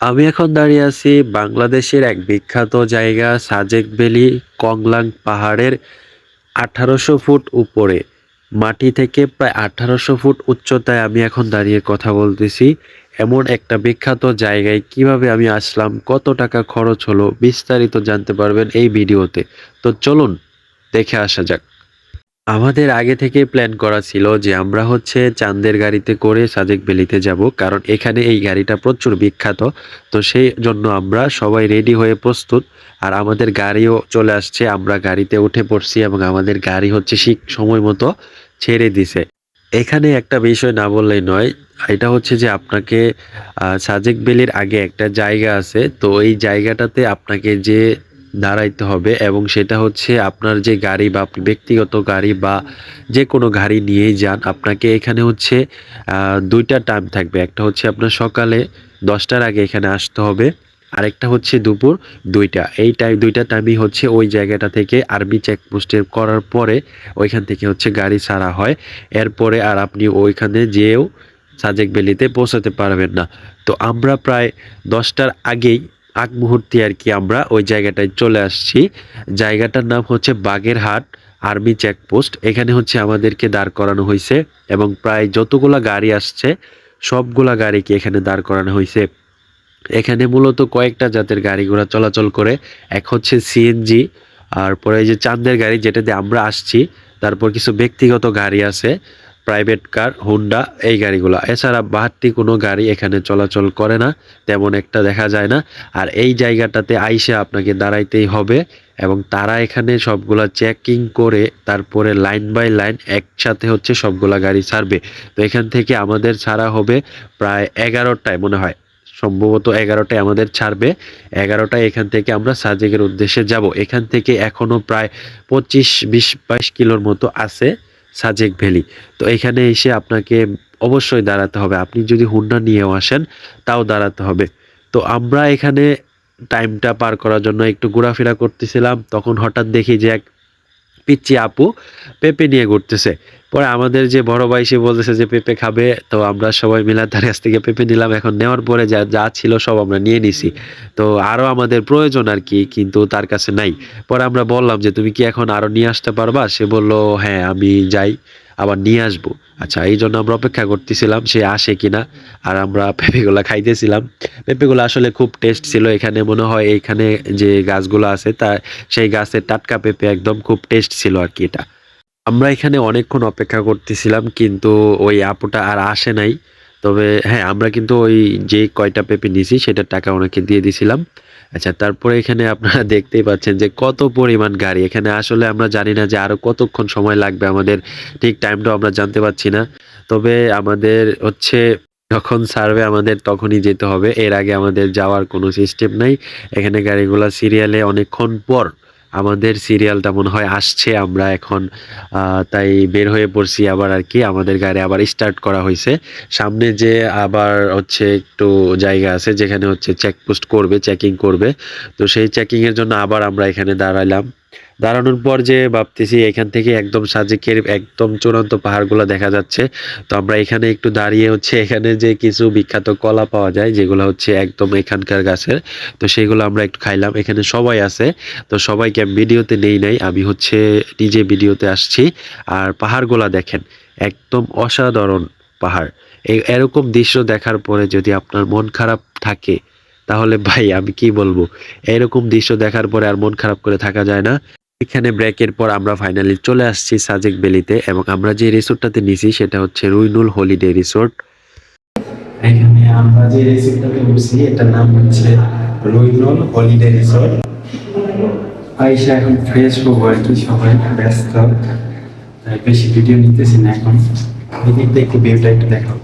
আমি এখন দাঁড়িয়ে আছি বাংলাদেশের এক বিখ্যাত জায়গা, সাজেক ভ্যালি, কংলাং পাহাড়ের আঠারোশো ফুট উপরে। মাটি থেকে প্রায় আঠারোশো ফুট উচ্চতায় আমি এখন দাঁড়িয়ে কথা বলতেছি। এমন একটা বিখ্যাত জায়গায় কীভাবে আমি আসলাম, কত টাকা খরচ হলো, বিস্তারিত জানতে পারবেন এই ভিডিওতে। তো চলুন, দেখে আসা যাক। আমাদের আগে থেকে প্ল্যান করা ছিল যে আমরা হচ্ছে চাঁদের গাড়িতে করে সাজেক ভ্যালিতে যাব, কারণ এখানে এই গাড়িটা প্রচুর বিখ্যাত। তো সেই জন্য আমরা সবাই রেডি হয়ে প্রস্তুত। আর আমাদের গাড়িও চলে আসছে, আমরা গাড়িতে উঠে পড়ছি এবং আমাদের গাড়ি হচ্ছে ঠিক সময় মতো ছেড়ে দিছে। এখানে একটা বিষয় না বললেই নয়, এটা হচ্ছে যে আপনাকে সাজেক ভ্যালির আগে একটা জায়গা আছে। তো এই জায়গাটাতে আপনাকে যে দাঁড়াইতে হবে এবং সেটা হচ্ছে আপনার যে গাড়ি বা আপনি ব্যক্তিগত গাড়ি বা যে কোনো গাড়ি নিয়েই যান, আপনাকে এখানে হচ্ছে দুইটা টাইম থাকবে। একটা হচ্ছে আপনার সকালে দশটার আগে এখানে আসতে হবে, আরেকটা হচ্ছে দুপুর দুইটা। এই টাইম দুইটা টাইমই হচ্ছে ওই জায়গাটা থেকে আর্মি চেকপোস্টে করার পরে ওইখান থেকে হচ্ছে গাড়ি ছাড়া হয়। এরপরে আর আপনি ওইখানে যেয়েও সাজেক ভ্যালিতে পৌঁছাতে পারবেন না। তো আমরা প্রায় দশটার আগেই আগ মুহূর্তে আর কি আমরা ওই জায়গাটায় চলে আসছি। জায়গাটার নাম হচ্ছে বাগেরহাট আর্মি চেকপোস্ট। এখানে হচ্ছে আমাদেরকে দাঁড় করানো হয়েছে এবং প্রায় যতগুলা গাড়ি আসছে, সবগুলা গাড়িকে এখানে দাঁড় করানো হয়েছে এখানে মূলত কয়েকটা জাতের গাড়ি ঘোড়া চলাচল করে, এক হচ্ছে সিএনজি আর পরে যে চাঁদের গাড়ি যেটাতে আমরা আসছি, তারপর কিছু ব্যক্তিগত গাড়ি আছে। প্রাইভেট কার, হুন্ডা, এই গাড়িগুলো। এছাড়া বাহাত্তি কোনো গাড়ি এখানে চলাচল করে না, তেমন একটা দেখা যায় না। আর এই জায়গাটাতে আইসে আপনাকে দাঁড়াইতেই হবে এবং তারা এখানে সবগুলা চেকিং করে তারপরে লাইন বাই লাইন একসাথে হচ্ছে সবগুলা গাড়ি ছাড়বে। তো এখান থেকে আমাদের ছাড়া হবে প্রায় এগারোটায়, মনে হয়। সম্ভবত এগারোটায় আমাদের ছাড়বে। এগারোটায় এখান থেকে আমরা সাজেকের উদ্দেশ্যে যাব। এখান থেকে এখনও প্রায় পঁচিশ, বিশ, বাইশ কিলোর মতো আছে। সাজেক ভ্যালি তো এখানে এসে আপনাকে অবশ্যই দাঁড়াতে হবে। আপনি যদি হুন্ডা নিয়েও আসেন, তাও দাঁড়াতে হবে। তো আমরা এখানে টাইমটা পার করার জন্য একটু ঘোরাফেরা করতেছিলাম। তখন হঠাৎ দেখি যে এক পিচ্ছি আপু পেঁপে নিয়ে ঘুরতেছে। পরে আমাদের যে বড় ভাই সে বলতেছে যে পেঁপে খাবে, তো আমরা সবাই মিলে তার কাছ থেকে পেঁপে নিলাম। এখন নেওয়ার পরে যা যা ছিল সব আমরা নিয়ে নিছি। তো আরও আমাদের প্রয়োজন আর কি, কিন্তু তার কাছে নাই। পরে আমরা বললাম যে, তুমি কি এখন আরও নিয়ে আসতে পারবা? সে বলল হ্যাঁ আমি যাই, আবার নিয়ে আসব। আচ্ছা এই জন্য আমরা অপেক্ষা করতেছিলাম সে আসে কিনা, আর আমরা পেঁপেগুলা খাইতেছিলাম। পেঁপেগুলো আসলে খুব টেস্ট ছিল এখানে, মনে হয় এইখানে যে গাছগুলো আছে, তা সেই গাছের টাটকা পেঁপে একদম খুব টেস্ট ছিল আর কি এটা। আমরা এখানে অনেকক্ষণ অপেক্ষা করতেছিলাম, কিন্তু ওই আপুটা আর আসে নাই। তবে হ্যাঁ আমরা কিন্তু ওই যে কয়টা পেঁপে নিয়েছি সেটার টাকা ওনাকে দিয়ে দিছিলাম। আচ্ছা তারপরে এখানে আপনারা দেখতেই পাচ্ছেন যে কত পরিমাণ গাড়ি। এখানে আসলে আমরা জানি না যে আরও কতক্ষণ সময় লাগবে, আমাদের ঠিক টাইমটাও আমরা জানতে পারছি না। তবে আমাদের হচ্ছে যখন সার্ভে আমাদের তখনই যেতে হবে। এর আগে আমাদের যাওয়ার কোনো সিস্টেম নাই। এখানে গাড়িগুলো সিরিয়ালে অনেকক্ষণ পর আমাদের সিরিয়ালটা মনে হয় আসছে, আমরা এখন তাই বের হয়ে পড়ছি আবার আর কি, আমাদের গাড়ি আবার স্টার্ট করা হয়েছে সামনে যে আবার হচ্ছে একটু জায়গা আছে, যেখানে হচ্ছে চেকপোস্ট করবে চেকিং করবে। তো সেই চেকিংয়ের জন্য আবার আমরা এখানে দাঁড়াইলাম। দাঁড়ানোর পর যে ভাবতেছি এখান থেকে একদম সাজেকের একদম চূড়ান্ত পাহাড়গুলো দেখা যাচ্ছে। তো আমরা এখানে একটু দাঁড়িয়ে হচ্ছে এখানে যে কিছু বিখ্যাত কলা পাওয়া যায়, যেগুলো হচ্ছে একদম এখানকার গাছের, তো সেগুলো আমরা একটু খাইলাম। এখানে সবাই আছে, তো সবাইকে ভিডিওতে নেই নাই, আমি হচ্ছে নিজে ভিডিওতে আসছি। আর পাহাড়গুলা দেখেন, একদম অসাধারণ পাহাড়। এরকম দৃশ্য দেখার পরে যদি আপনার মন খারাপ থাকে, তাহলে ভাই আমি কি বলব? এরকম দৃশ্য দেখার পরে আর মন খারাপ করে থাকা যায় না। এখানে ব্রেকের পর আমরা ফাইনালি চলে আসছি সাজেক ভ্যালিতে এবং আমরা যে রিসোর্টটাতে নিছি সেটা হচ্ছে রুইনুল হলিডে রিসোর্ট এখানে আমরা যে রিসোর্টটাতে উঠছি, এটার নাম হচ্ছে রুইনুল হলিডে রিসোর্ট আইসা এখন ফ্রেশ হব আর কি সবাই ব্যস্ত। বেশি ভিডিও নিতেছি না এখন। এদিকটা একটু ভিউটা একটু দেখাও।